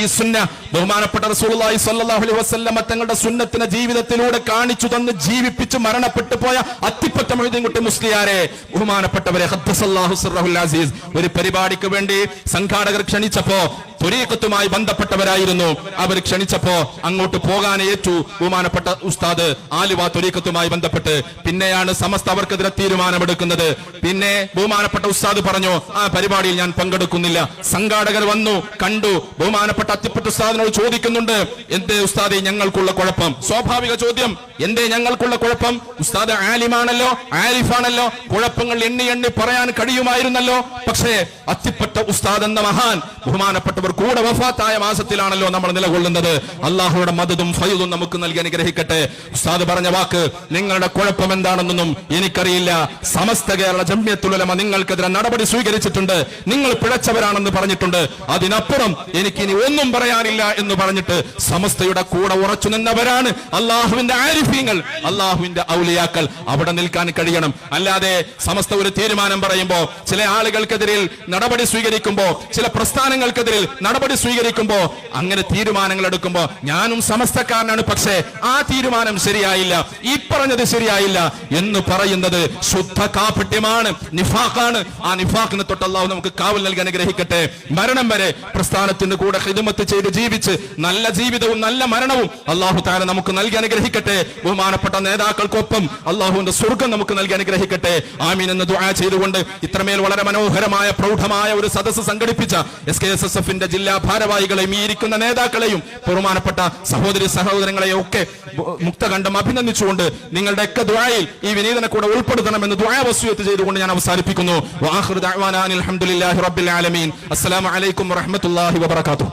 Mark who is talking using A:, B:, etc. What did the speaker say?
A: ഈ ബഹുമാനപ്പെട്ട റസൂലുള്ളാഹി സ്വല്ലല്ലാഹു അലൈഹി തങ്ങളുടെ സുന്നത്തിനെ ജീവിതത്തിലൂടെ കാണിച്ചു തന്ന് ജീവിപ്പിച്ച് മരണപ്പെട്ടു പോയ അത്തിപ്പറ്റ മൊയ്തീൻകുട്ടി മുസ്ലിയാരെ ബഹുമാനപ്പെട്ടവരെ അസീസ്. ഒരു പരിപാടിക്ക് വേണ്ടി സംഘാടകർ ക്ഷണിച്ചപ്പോ തുരീക്കത്തുമായി ബന്ധപ്പെട്ടവരായിരുന്നു. അവർ ക്ഷണിച്ചപ്പോ അങ്ങോട്ട് പോകാൻ ഏറ്റു. ബഹുമാനപ്പെട്ട ഉസ്താദ് ആലുവ തുരീക്കത്തുമായി ബന്ധപ്പെട്ട് പിന്നെയാണ് സമസ്ത അവർക്കെതിരെ തീരുമാനമെടുക്കുന്നത്. പിന്നെ ബഹുമാനപ്പെട്ട ഉസ്താദ് പറഞ്ഞു ആ പരിപാടിയിൽ ഞാൻ പങ്കെടുക്കുന്നില്ല. സംഘാടകർ വന്നു കണ്ടു. ബഹുമാനപ്പെട്ട അത്തിപ്പറ്റ ഉസ്താദിനോട് ചോദിക്കുന്നുണ്ട് എന്തേ ഉസ്താദെ ഞങ്ങൾക്കുള്ള കുഴപ്പം? സ്വാഭാവിക ചോദ്യം എന്തേ ഞങ്ങൾക്കുള്ള കുഴപ്പം? ഉസ്താദ് ആലിമാണല്ലോ ആലിഫാണല്ലോ കുഴപ്പങ്ങൾ എണ്ണി എണ്ണി പറയാൻ കഴിയുമായിരുന്നല്ലോ. പക്ഷേ അത്തിപ്പറ്റ ഉസ്താദ് എന്ന മഹാൻ ബഹുമാനപ്പെട്ടവർ കൂടെ വഫാത്തായ മാസത്തിലാണല്ലോ നമ്മൾ നിലകൊള്ളുന്നത്. അള്ളാഹുയുടെ മതതും ഫൈദും നമുക്ക് നൽകി അനുഗ്രഹിക്കട്ടെ. ഉസ്താദ് പറഞ്ഞ വാക്ക് നിങ്ങളുടെ കുഴപ്പം എന്താണെന്നൊന്നും എനിക്കറിയില്ല. സമസ്ത കേരള ജമ്യത്തുലമ നിങ്ങൾക്കെതിരെ നടപടി സ്വീകരിച്ചിട്ടുണ്ട്. നിങ്ങൾ പിഴച്ചവരാണെന്ന് പറഞ്ഞിട്ടുണ്ട്. അതിനപ്പുറം എനിക്ക് ഇനി ഒന്നും പറയാനില്ല എന്ന് പറഞ്ഞിട്ട് സമസ്തയുടെ കൂടെ ഉറച്ചു നിന്നവരാണ് അള്ളാഹുവിന്റെ ആരിഫ്യങ്ങൾ അള്ളാഹുവിന്റെ ഔലിയാക്കൾ. അവിടെ നിൽക്കാൻ കഴിയണം. അല്ലാതെ സമസ്ത ഒരു തീരുമാനം പറയുമ്പോ ചില ആളുകൾക്കെതിരിൽ നടപടി സ്വീകരിക്കുമ്പോ ചില പ്രസ്ഥാനങ്ങൾക്കെതിരിൽ നടപടി സ്വീകരിക്കുമ്പോ അങ്ങനെ തീരുമാനങ്ങൾ എടുക്കുമ്പോ ഞാനും സമസ്തക്കാരനാണ് പക്ഷേ ആ തീരുമാനം ശരിയായില്ല ഈ പറഞ്ഞത് ശരിയായില്ല എന്ന് പറയുന്നത് ശുദ്ധ കാപട്യമാണ് നിഫാഖാണ്. ആ നിഫാഖിനെ തൊട്ട് അള്ളാഹു നമുക്ക് കാവൽ നൽകി അനുഗ്രഹിക്കട്ടെ. മരണം വരെ പ്രസ്ഥാനത്തിന്റെ കൂടെ ഹിദമത്ത് ചെയ്ത് ജീവിച്ച് നല്ല ജീവിതവും നല്ല മരണവും അള്ളാഹു താര നമുക്ക് നൽകി അനുഗ്രഹിക്കട്ടെ. ബഹുമാനപ്പെട്ട നേതാക്കൾക്കൊപ്പം അള്ളാഹുവിന്റെ സ്വർഗം നമുക്ക് നൽകി അനുഗ്രഹിക്കട്ടെ. ആമീൻ എന്ന് ദുആ ചെയ്തുകൊണ്ട് ഇത്രമേൽ വളരെ മനോഹരമായ പ്രൗഢമായ ഒരു സദസ്സ് സംഘടിപ്പിച്ച എസ് കെ എസ് എസ് എഫിന്റെ ജില്ലാ ഭാരവാഹികളെയും ഈ ഇരിക്കുന്ന നേതാക്കളെയും ബഹുമാനപ്പെട്ട സഹോദരി സഹോദരങ്ങളെയും ഒക്കെ മുക്തകണ്ഠം അഭിനന്ദിച്ചുകൊണ്ട് നിങ്ങളുടെ ഒക്കെ ദ്വായിൽ ഈ വിനീതനെ കൂടെ ഉൾപ്പെടുത്തണമെന്ന് വസ്വിയത്ത് ചെയ്തുകൊണ്ട് ഞാൻ അവസാനിപ്പിക്കുന്നു. അൽഹംദുലില്ലാഹി റബ്ബിൽ ആലമീൻ. അസ്സലാമു വബറകാതുഹു.